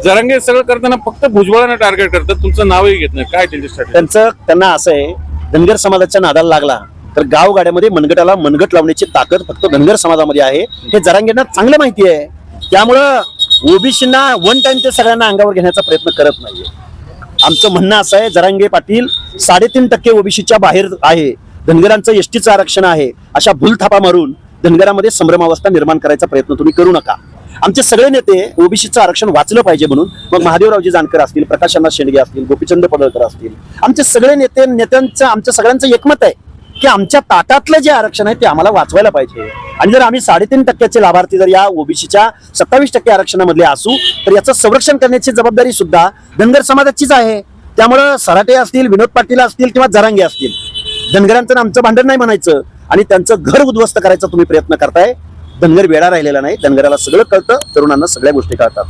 जरांगे सगळं करताना फक्त भुजबळांना टार्गेट करतात. तुमचं नावही घेत नाही. काय त्यांची स्ट्रॅटेजी त्यांचं त्यांना असं आहे धनगर समाजाच्या नादाला लागला तर गावगाड्यामध्ये मनगटाला मनगट लावण्याची ताकद फक्त धनगर समाजामध्ये आहे. हे जरांगेंना चांगलं माहिती आहे. त्यामुळं ओबीसीना वन टाइम ते सगळ्यांना अंगावर घेण्याचा प्रयत्न करत नाहीये. आमचं म्हणणं असं आहे जरांगे पाटील साडेतीन टक्के ओबीसीच्या बाहेर आहे. धनगरांचं एसटीचं आरक्षण आहे. अशा भूलथापा मारून धनगरामध्ये संभ्रमावस्था निर्माण करायचा प्रयत्न तुम्ही करू नका. आमचे सगळे नेते ओबीसीचं आरक्षण वाचलं पाहिजे म्हणून. मग महादेवरावजी जानकर असतील प्रकाशनाथ शेंडगे असतील गोपीचंद पडळकर असतील. आमचे सगळे नेते नेत्यांचं आमचं सगळ्यांचं एकमत आहे की आमच्या ताटातलं जे आरक्षण आहे ते आम्हाला वाचवायला पाहिजे. आणि जर आम्ही साडेतीन टक्क्याचे लाभार्थी जर या ओबीसीच्या सत्तावीस टक्के आरक्षणामधले असू तर याचं संरक्षण करण्याची जबाबदारी सुद्धा धनगर समाजाचीच आहे. त्यामुळं सराटे असतील विनोद पाटील असतील किंवा जरांगे असतील. धनगरांचं आमचं भांडण नाही म्हणायचं. आणि त्यांचं घर उद्ध्वस्त करायचा तुम्ही प्रयत्न करताय. धनगर वेळा राहिलेला नाही. धनगराला सगळं कळतं तरुणांना सगळ्या गोष्टी कळतात.